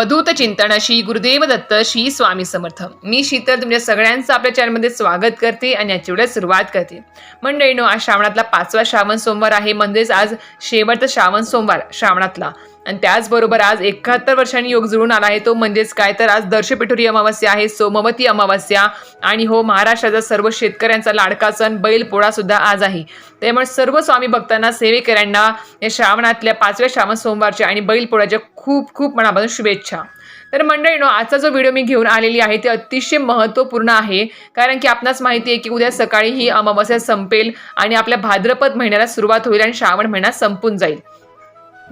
अवधूत चिंतन श्री गुरुदेव दत्त श्री स्वामी समर्थ. मी शीतल तुमच्या सगळ्यांचं आपल्या चॅनलमध्ये स्वागत करते आणि याची सुरुवात करते. मंडळीनो आज श्रावणातला पाचवा श्रावण सोमवार आहे. म्हणजेच आज शेवटचा श्रावण सोमवार श्रावणातला. आणि त्याचबरोबर आज एकाहत्तर वर्षांनी योग जुळून आला आहे. तो म्हणजेच काय? तर आज दर्शपिठोरी अमावस्या आहे सोमवती अमावस्या आणि हो महाराष्ट्राचा सर्व शेतकऱ्यांचा लाडका सण बैलपोळा सुद्धा आज आहे. त्यामुळे सर्व स्वामी भक्तांना सेवेकऱ्यांना या श्रावणातल्या पाचव्या श्रावण सोमवारच्या आणि बैलपोळ्याच्या खूप खूप मनापासून शुभेच्छा. तर मंडळीनो आजचा जो व्हिडिओ मी घेऊन आलेली आहे ते अतिशय महत्त्वपूर्ण आहे. कारण की आपणास माहिती आहे की उद्या सकाळी ही अमावस्या संपेल आणि आपल्या भाद्रपद महिन्याला सुरुवात होईल आणि श्रावण महिना संपून जाईल.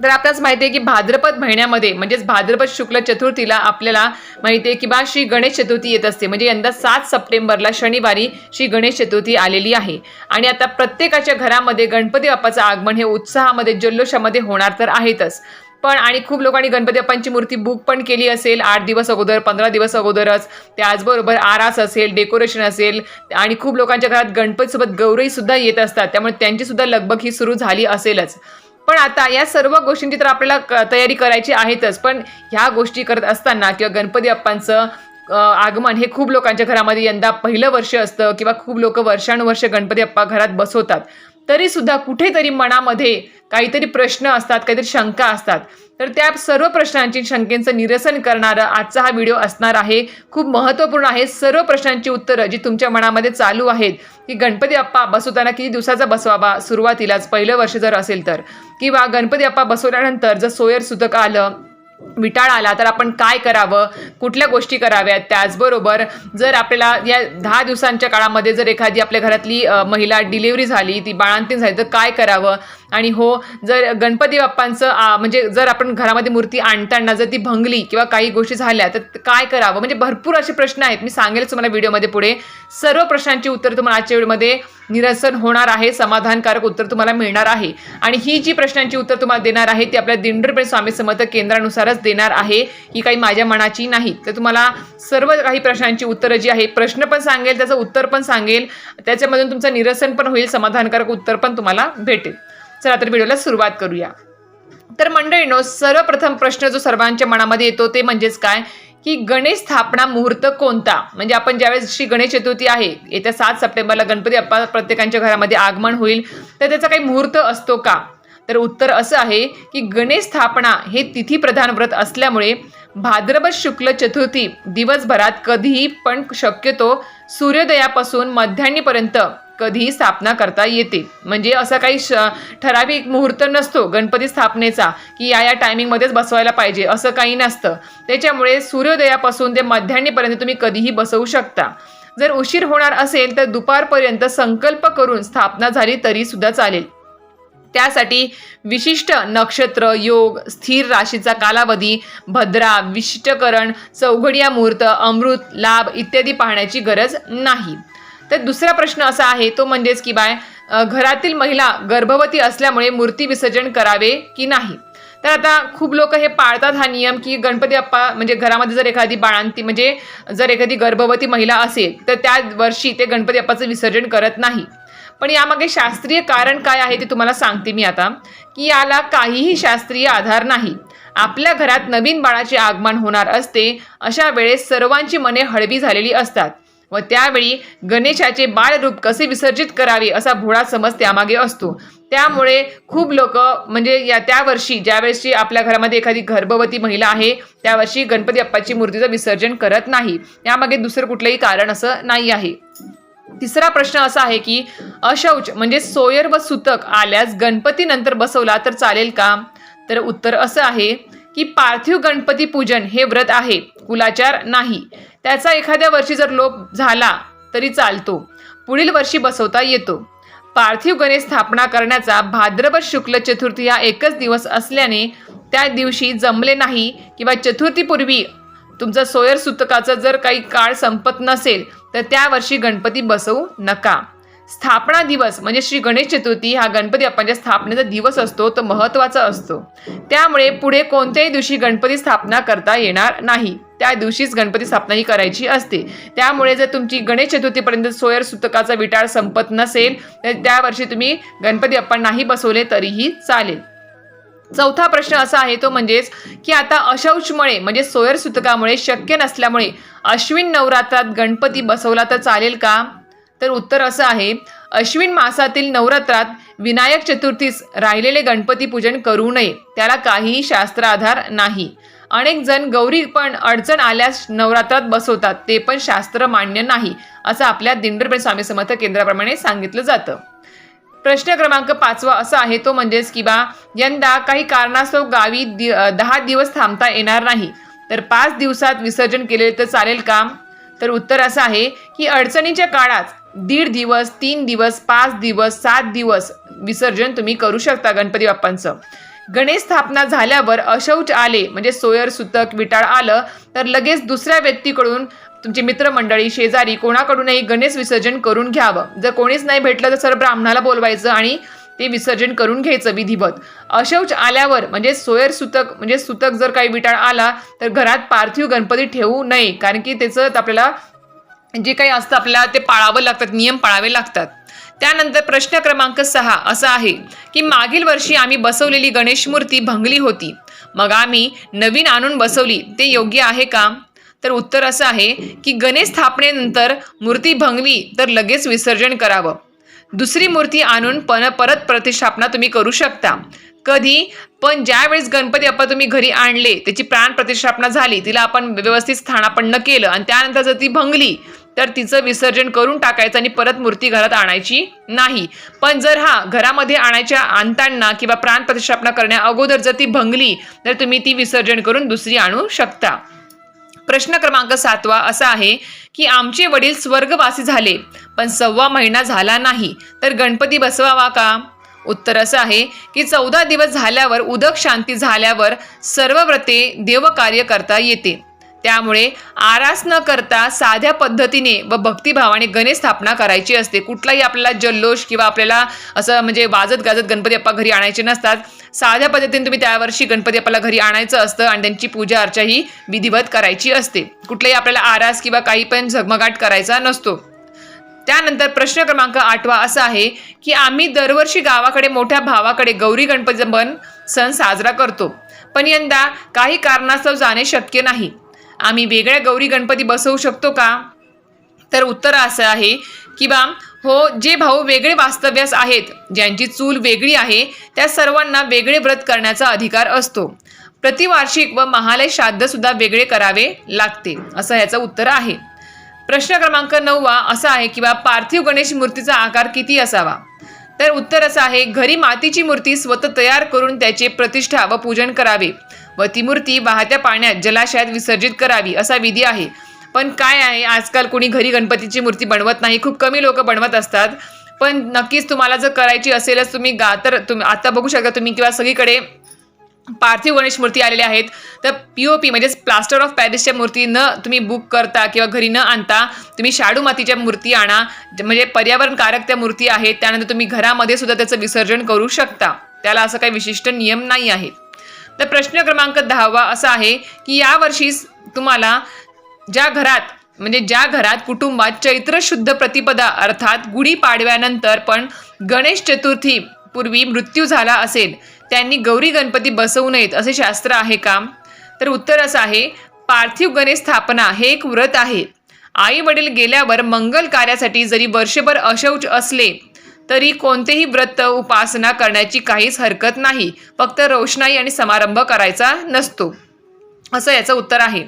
तर आपल्याच माहिती आहे की भाद्रपद महिन्यामध्ये म्हणजेच भाद्रपद शुक्ल चतुर्थीला आपल्याला माहिती आहे की बा श्री गणेश चतुर्थी येत असते. म्हणजे यंदा सात सप्टेंबरला शनिवारी श्री गणेश चतुर्थी आलेली आहे. आणि आता प्रत्येकाच्या घरामध्ये गणपती बाप्पाचं आगमन हे उत्साहामध्ये जल्लोषामध्ये होणार तर आहेतच. पण आणि खूप लोकांनी गणपती बाप्पांची मूर्ती बुक पण केली असेल आठ दिवस अगोदर पंधरा दिवस अगोदरच. त्याचबरोबर आरास असेल डेकोरेशन असेल आणि खूप लोकांच्या घरात गणपतीसोबत गौरीसुद्धा येत असतात. त्यामुळे त्यांचीसुद्धा लगबग ही सुरू झाली असेलच. पण आता या सर्व गोष्टींची तर आपल्याला तयारी करायची आहेतच. पण ह्या गोष्टी करत असताना किंवा गणपती बाप्पांचं आगमन हे खूप लोकांच्या घरामध्ये यंदा पहिलं वर्ष असतं किंवा खूप लोक वर्षानुवर्ष गणपती बाप्पा घरात बसवतात. तरी सुद्धा कुठेतरी मनामध्ये काहीतरी प्रश्न असतात काहीतरी शंका असतात. तर त्या सर्व प्रश्नांची शंकेचं निरसन करणारा आजचा हा व्हिडिओ असणार आहे. खूप महत्त्वपूर्ण आहे. सर्व प्रश्नांची उत्तरं जी तुमच्या मनामध्ये चालू आहेत की गणपती बाप्पा बसवताना किती दिवसाचा बसवावा सुरुवातीलाच पहिलं वर्ष जर असेल तर. किंवा गणपती बाप्पा बसवल्यानंतर जर सोयर सुतक आलं विटाळ आला तर आपण काय करावं? कुठल्या गोष्टी कराव्यात? त्याचबरोबर जर आपल्याला या दहा दिवसांच्या काळामध्ये जर एखादी आपल्या घरातली महिला डिलिव्हरी झाली ती बाळांतीन झाली तर काय करावं? आणि हो जर गणपती बाप्पांचं आ, म्हणजे जर आपण घरामध्ये मूर्ती आणताना जर ती भंगली किंवा काही गोष्टी झाल्या तर काय करावं? म्हणजे भरपूर असे प्रश्न आहेत. मी सांगेल तुम्हाला व्हिडिओमध्ये पुढे. सर्व प्रश्नांची उत्तर तुम्हाला आजच्या व्हिडिओमध्ये निरसन होणार आहे समाधानकारक उत्तर तुम्हाला मिळणार आहे. आणि ही जी प्रश्नांची उत्तर तुम्हाला देणार आहे ती आपल्या दिंडरप्रेम स्वामी समर्थ केंद्रानुसारच देणार आहे ही काही माझ्या मनाची नाही. तर तुम्हाला सर्व काही प्रश्नांची उत्तरं जी आहे प्रश्न पण सांगेल त्याचं उत्तर पण सांगेल त्याच्यामधून तुमचं निरसन पण होईल समाधानकारक उत्तर पण तुम्हाला भेटेल. चला तर व्हिडिओला सुरुवात करूया. तर मंडळीनो सर्वप्रथम प्रश्न जो सर्वांच्या मनामध्ये येतो ते म्हणजेच काय? की गणेश स्थापना मुहूर्त कोणता? म्हणजे आपण ज्यावेळेस श्री गणेश चतुर्थी आहे येत्या सात सप्टेंबरला गणपती बाप्पा प्रत्येकांच्या घरामध्ये आगमन होईल तर त्याचा काही मुहूर्त असतो का? तर उत्तर असं आहे की गणेश स्थापना हे तिथी प्रधान व्रत असल्यामुळे भाद्रपद शुक्ल चतुर्थी दिवसभरात कधीही पण शक्यतो सूर्योदयापासून मध्यान्नीपर्यंत कधीही स्थापना करता येते. म्हणजे असा काही श ठराविक मुहूर्त नसतो गणपती स्थापनेचा की या या टायमिंगमध्येच बसवायला पाहिजे असं काही नसतं. त्याच्यामुळे सूर्योदयापासून ते मध्यान्नीपर्यंत तुम्ही कधीही बसवू शकता. जर उशीर होणार असेल तर दुपारपर्यंत संकल्प करून स्थापना झाली तरी सुद्धा चालेल. त्यासाठी विशिष्ट नक्षत्र योग स्थिर राशीचा कालावधी भद्रा विशिष्टकरण चौघडिया मुहूर्त अमृत लाभ इत्यादी पाहण्याची गरज नाही. तर दुसरा प्रश्न असा आहे तो म्हणजेच की बाय घरातील महिला गर्भवती असल्यामुळे मूर्ती विसर्जन करावे की नाही? तर आता खूप लोक हे पाळतात हा नियम की गणपती बाप्पा म्हणजे घरामध्ये जर एखादी बाळांती म्हणजे जर एखादी गर्भवती महिला असेल तर त्या वर्षी ते गणपती बाप्पाचं विसर्जन करत नाही. पण यामागे शास्त्रीय कारण काय आहे ते तुम्हाला सांगते मी आता की याला काहीही शास्त्रीय आधार नाही. आपल्या घरात नवीन बाळाचे आगमन होणार असते अशा वेळेस सर्वांची मने हळवी झालेली असतात. व त्यावेळी गणेशाचे बाळरूप कसे विसर्जित करावे असा भोळा समज त्यामागे असतो. त्यामुळे खूप लोक म्हणजे या त्या वर्षी ज्यावेळेसची आपल्या घरामध्ये एखादी गर्भवती महिला आहे त्यावर्षी गणपती अप्पाची मूर्तीचं विसर्जन करत नाही. यामागे दुसरं कुठलंही कारण असं नाही आहे. तिसरा प्रश्न असा आहे की अशौच म्हणजे सोयर व सुतक आल्यास गणपती नंतर बसवला तर चालेल का? तर उत्तर असं आहे की पार्थिव गणपती पूजन हे व्रत आहे कुलाचार नाही. त्याचा एखाद्या वर्षी जर लोप झाला तरी चालतो. पुढील वर्षी बसवता येतो. पार्थिव गणेश स्थापना करण्याचा भाद्रपद शुक्ल चतुर्थी हा एकच दिवस असल्याने त्या दिवशी जमले नाही किंवा चतुर्थीपूर्वी तुमचं सोयर सुतकाचा जर काही काळ संपत नसेल तर त्या वर्षी गणपती बसवू नका. स्थापना दिवस म्हणजे श्री गणेश चतुर्थी हा गणपती बाप्पांच्या स्थापनेचा दिवस असतो तो महत्त्वाचा असतो. त्यामुळे पुढे कोणत्याही दिवशी गणपती स्थापना करता येणार नाही. त्या दिवशीच गणपती स्थापना ही करायची असते. त्यामुळे जर तुमची गणेश चतुर्थीपर्यंत सोयर सुतकाचा विटाळ संपत नसेल तर त्या वर्षी तुम्ही गणपती बाप्पा नाही बसवले तरीही चालेल. चौथा प्रश्न असा आहे तो म्हणजेच की आता अशौचमुळे म्हणजे सोयर सुतकामुळे शक्य नसल्यामुळे अश्विन नवरात्रात गणपती बसवला तर चालेल का? तर उत्तर असं आहे अश्विन मासातील नवरात्रात विनायक चतुर्थीस राहिलेले गणपती पूजन करू नये त्याला काहीही शास्त्र आधार नाही. अनेक जण गौरी पण अडचण आल्यास नवरात्रात बसवतात ते पण शास्त्र मान्य नाही असं आपल्या दिंडोरपेठ स्वामी समर्थ केंद्राप्रमाणे सांगितलं जातं. प्रश्न क्रमांक पाचवा असा आहे तो म्हणजेच की बा यंदा काही कारणास्तव गावी दि दहा दिवस थांबता येणार नाही तर पाच दिवसात विसर्जन केले तर चालेल का? तर उत्तर असं आहे की अडचणीच्या काळात दीड दिवस तीन दिवस पाच दिवस सात दिवस विसर्जन तुम्ही करू शकता गणपती बाप्पांचं. गणेश स्थापना झाल्यावर अशौच आले म्हणजे सोयर सुतक विटाळ आलं तर लगेच दुसऱ्या व्यक्तीकडून तुमची मित्रमंडळी शेजारी कोणाकडूनही गणेश विसर्जन करून घ्यावं. जर कोणीच नाही भेटलं तर सर ब्राह्मणाला बोलवायचं आणि ते विसर्जन करून घ्यायचं विधिवत. अशौच आल्यावर म्हणजे सोयर सुतक म्हणजे सुतक जर काही विटाळ आला तर घरात पार्थिव गणपती ठेवू नये कारण की त्याचं आपल्याला जे काही असतं आपल्याला ते पाळावं लागतात नियम पाळावे लागतात. त्यानंतर प्रश्न क्रमांक सहा असा आहे की मागील वर्षी आम्ही बसवलेली गणेश मूर्ती भंगली होती. मग आम्ही नवीन आणून बसवली ते योग्य आहे का? तर उत्तर असं आहे की गणेश स्थापनेनंतर मूर्ती भंगली तर लगेच विसर्जन करावं. दुसरी मूर्ती आणून पण परत प्रतिष्ठापना तुम्ही करू शकता. कधी? पण ज्यावेळेस गणपती आपण तुम्ही घरी आणले त्याची प्राण प्रतिष्ठापना झाली तिला आपण व्यवस्थित स्थानापन्न केलं आणि त्यानंतर जर ती भंगली तर तिचं विसर्जन करून टाकायचं आणि परत मूर्ती घरात आणायची नाही. पण जर हा घरामध्ये आणायच्या आणताना किंवा प्राण प्रतिष्ठापना करण्या अगोदर जर ती भंगली तर तुम्ही ती विसर्जन करून दुसरी आणू शकता. प्रश्न क्रमांक सातवा असा आहे की आमचे वडील स्वर्गवासी झाले पण सव्वा महिना झाला नाही. तर गणपती बसवावा का? उत्तर असं आहे की चौदा दिवस झाल्यावर उदक शांती झाल्यावर सर्व व्रते देवकार्य करता येते. त्यामुळे आरास न करता साध्या पद्धतीने व भक्तिभावाने गणेश स्थापना करायची असते. कुठलाही आपल्याला जल्लोष किंवा आपल्याला असं म्हणजे वाजत गाजत गणपती बाप्पा घरी आणायचे नसतात. साध्या पद्धतीने तुम्ही त्या वर्षी गणपती आपल्याला घरी आणायचं असतं आणि त्यांची पूजा अर्चा ही विधिवत करायची असते. कुठलाही आपल्याला आरास किंवा काही पण झगमगाट करायचा नसतो. त्यानंतर प्रश्न क्रमांक आठवा असा आहे की आम्ही दरवर्षी गावाकडे मोठ्या भावाकडे गौरी गणपती बन सण साजरा करतो. पण यंदा काही कारणास्तव जाणे शक्य नाही. आम्ही वेगळ्या गौरी गणपती बसवू शकतो का? तर उत्तर असं आहे की बा हो जे भाऊ वेगळे वास्तव्यास आहेत ज्यांची चूल वेगळी आहे त्या सर्वांना वेगळे व्रत करण्याचा अधिकार असतो. प्रतिवार्षिक व महालय श्राद्धसुद्धा वेगळे करावे लागते असं ह्याचं उत्तर आहे. प्रश्न क्रमांक नववा असा आहे की बा पार्थिव गणेश मूर्तीचा आकार किती असावा? तर उत्तर असं आहे घरी मातीची मूर्ती स्वतः तयार करून त्याचे प्रतिष्ठा व पूजन करावे. व ती मूर्ती वाहत्या पाण्यात जलाशयात विसर्जित करावी असा विधी आहे. पण काय आहे? आजकाल कोणी घरी गणपतीची मूर्ती बनवत नाही. खूप कमी लोक बनवत असतात. पण नक्कीच तुम्हाला जर करायची असेलच तुम्ही गा तर तुम्ही आता बघू शकता तुम्ही किंवा सगळीकडे पार्थिव गणेश मूर्ती आलेल्या आहेत. तर पी ओ पी म्हणजेच प्लास्टर ऑफ पॅरिसच्या मूर्ती न तुम्ही बुक करता किंवा घरी न आणता तुम्ही शाडू मातीच्या मूर्ती आणा. ज- म्हणजे पर्यावरणकारक त्या मूर्ती आहेत. त्यानंतर तुम्ही घरामध्ये सुद्धा त्याचं विसर्जन करू शकता. त्याला असं काही विशिष्ट नियम नाही आहे. तर प्रश्न क्रमांक दहावा असा आहे की यावर्षी तुम्हाला ज्या घरात म्हणजे ज्या घरात कुटुंबात चैत्र शुद्ध प्रतिपदा अर्थात गुढीपाडव्यानंतर पण गणेश चतुर्थी पूर्वी मृत्यू झाला असेल त्यांनी गौरी गणपती बसवू नयेत असे शास्त्र आहे का? तर उत्तर असं आहे पार्थिव गणेश स्थापना हे एक व्रत आहे. आई वडील गेल्यावर मंगल कार्यासाठी जरी वर्षभर अशौच असले तरी कोणतेही व्रत उपासना करण्याची काहीच हरकत नाही. फक्त रोषणाई आणि समारंभ करायचा नसतो. असं याचं उत्तर आहे.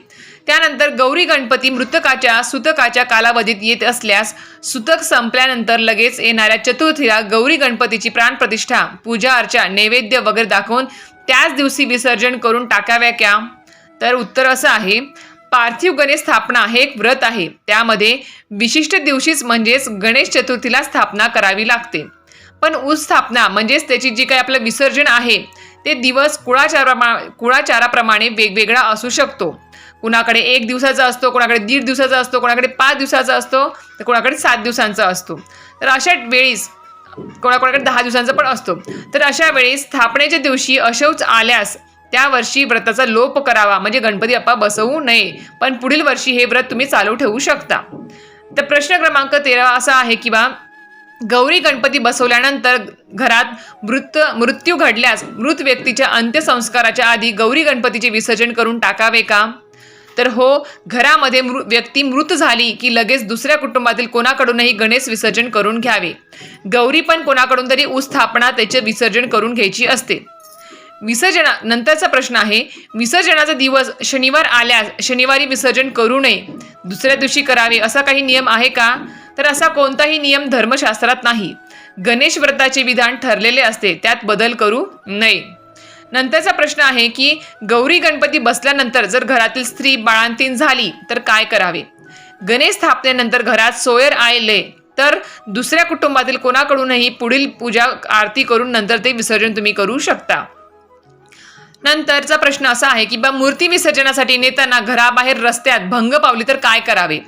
त्यानंतर गौरी गणपती मृतकाच्या सुतकाच्या कालावधीत येत असल्यास सुतक संपल्यानंतर लगेच येणाऱ्या चतुर्थीला गौरी गणपतीची प्राणप्रतिष्ठा पूजा अर्चा नैवेद्य वगैरे दाखवून त्याच दिवशी विसर्जन करून टाकाव्या क्या? तर उत्तर असं आहे पार्थिव गणेश स्थापना हे एक व्रत आहे. त्यामध्ये विशिष्ट दिवशीच म्हणजेच गणेश चतुर्थीला स्थापना करावी लागते. पण ऊस स्थापना म्हणजेच त्याची जी काही आपलं विसर्जन आहे ते दिवस कुळाचाराप्रमा कुळाचाराप्रमाणे वेगवेगळा असू शकतो. कुणाकडे एक दिवसाचा असतो कोणाकडे दीड दिवसाचा असतो कोणाकडे पाच दिवसाचा असतो तर कोणाकडे सात दिवसांचा असतो. तर अशा वेळीस कोणाकोणाकडे दहा दिवसांचा पण असतो. तर अशा वेळी स्थापनेच्या दिवशी अशौच आल्यास त्या वर्षी व्रताचा लोप करावा. म्हणजे गणपती बाप्पा बसवू नये. पण पुढील वर्षी हे व्रत तुम्ही चालू ठेवू शकता. तर प्रश्न क्रमांक तेरा असा आहे की बा गौरी गणपती बसवल्यानंतर घरात मृत मृत्यू घडल्यास मृत व्यक्तीच्या अंत्यसंस्काराच्या आधी गौरी गणपतीचे विसर्जन करून टाकावे का? तर हो घरामध्ये मृ व्यक्ती मृत झाली की लगेच दुसऱ्या कुटुंबातील कोणाकडूनही गणेश विसर्जन करून घ्यावे. गौरी पण कोणाकडून तरी स्थापना त्याचे विसर्जन करून घ्यायची असते. विसर्जना नंतरचा प्रश्न आहे विसर्जनाचा दिवस शनिवार आल्यास शनिवारी विसर्जन करू नये दुसऱ्या दिवशी करावे असा काही नियम आहे का? तर असा कोणताही नियम धर्मशास्त्रात नाही. गणेश व्रताचे विधान ठरलेले असते त्यात बदल करू नये. नंतरचा प्रश्न आहे की गौरी गणपती बसल्यानंतर जर घरातील स्त्री बाळांतीन झाली तर काय करावे? गणेश स्थापनेनंतर घरात सोयर आले तर दुसऱ्या कुटुंबातील कोणाकडूनही पुढील पूजा आरती करून नंतर ते विसर्जन तुम्ही करू शकता. नंतरचा प्रश्न असा आहे की बा मूर्ती विसर्जनासाठी नेताना घराबाहेर रस्त्यात भंग पावली तर काय करावे?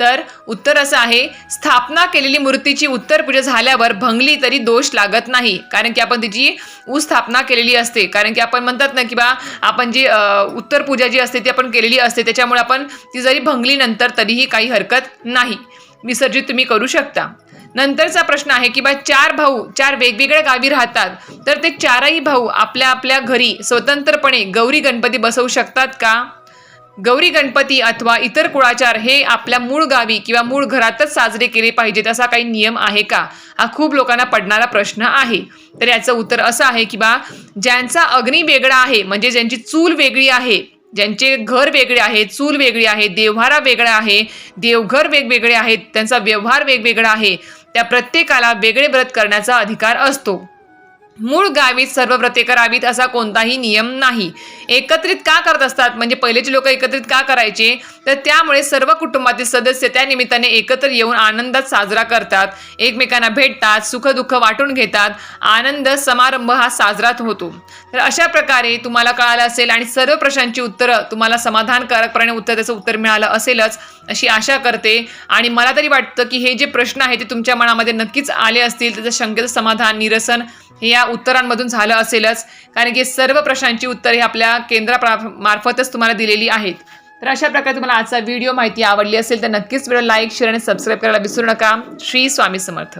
तर उत्तर असं आहे स्थापना केलेली मूर्तीची उत्तर पूजा झाल्यावर भंगली तरी दोष लागत नाही. कारण की आपण तिची स्थापना केलेली असते. कारण की आपण म्हणतात ना की बा आपण जी उत्तर पूजा जी असते ती आपण केलेली असते. त्याच्यामुळे आपण ती जरी भंगली नंतर तरीही काही हरकत नाही. विसर्जित तुम्ही करू शकता. नंतरचा प्रश्न आहे की बा चार भाऊ चार वेगवेगळ्या गावी राहतात तर ते चारही भाऊ आपल्या आपल्या घरी स्वतंत्रपणे गौरी गणपती बसवू शकतात का? गौरी गणपती अथवा इतर कुळाचार हे आपल्या मूळ गावी किंवा मूळ घरातच साजरे केले पाहिजेत असा काही नियम आहे का? हा खूप लोकांना पडणारा प्रश्न आहे. तर याचं उत्तर असं आहे की बा ज्यांचा अग्नी वेगळा आहे म्हणजे ज्यांची चूल वेगळी आहे ज्यांचे घर वेगळे आहे चूल वेगळी आहे देवहारा वेगळा आहे देवघर वेगवेगळे आहेत त्यांचा व्यवहार वेगवेगळा आहे त्या प्रत्येकाला वेगळे व्रत करण्याचा अधिकार असतो. मूळ गावीत सर्व व्रते करावीत असा कोणताही नियम नाही. एकत्रित का करत असतात? म्हणजे पहिलेचे लोक एकत्रित का करायचे? तर त्यामुळे सर्व कुटुंबातील सदस्य त्या निमित्ताने एकत्र येऊन आनंदात साजरा करतात. एकमेकांना भेटतात सुखदुःख वाटून घेतात. आनंद समारंभ हा साजरा होतो. तर अशा प्रकारे तुम्हाला कळालं असेल आणि सर्व प्रश्नांची उत्तरं तुम्हाला समाधानकारकपणे उत्तर त्याचं उत्तर मिळालं असेलच अशी आशा करते. आणि मला तरी वाटतं की हे जे प्रश्न आहे ते तुमच्या मनामध्ये नक्कीच आले असतील. त्याचं शंकेचं समाधान निरसन हे या उत्तरांमधून झालं असेलच. कारण की सर्व प्रश्नांची उत्तरे आपल्या केंद्रा मार्फतच तुम्हाला दिलेली आहेत. तर अशा प्रकारे तुम्हाला आजचा व्हिडिओ माहिती आवडली असेल तर नक्कीच व्हिडिओ लाईक शेअर आणि सबस्क्राईब करायला विसरू नका. श्री स्वामी समर्थ.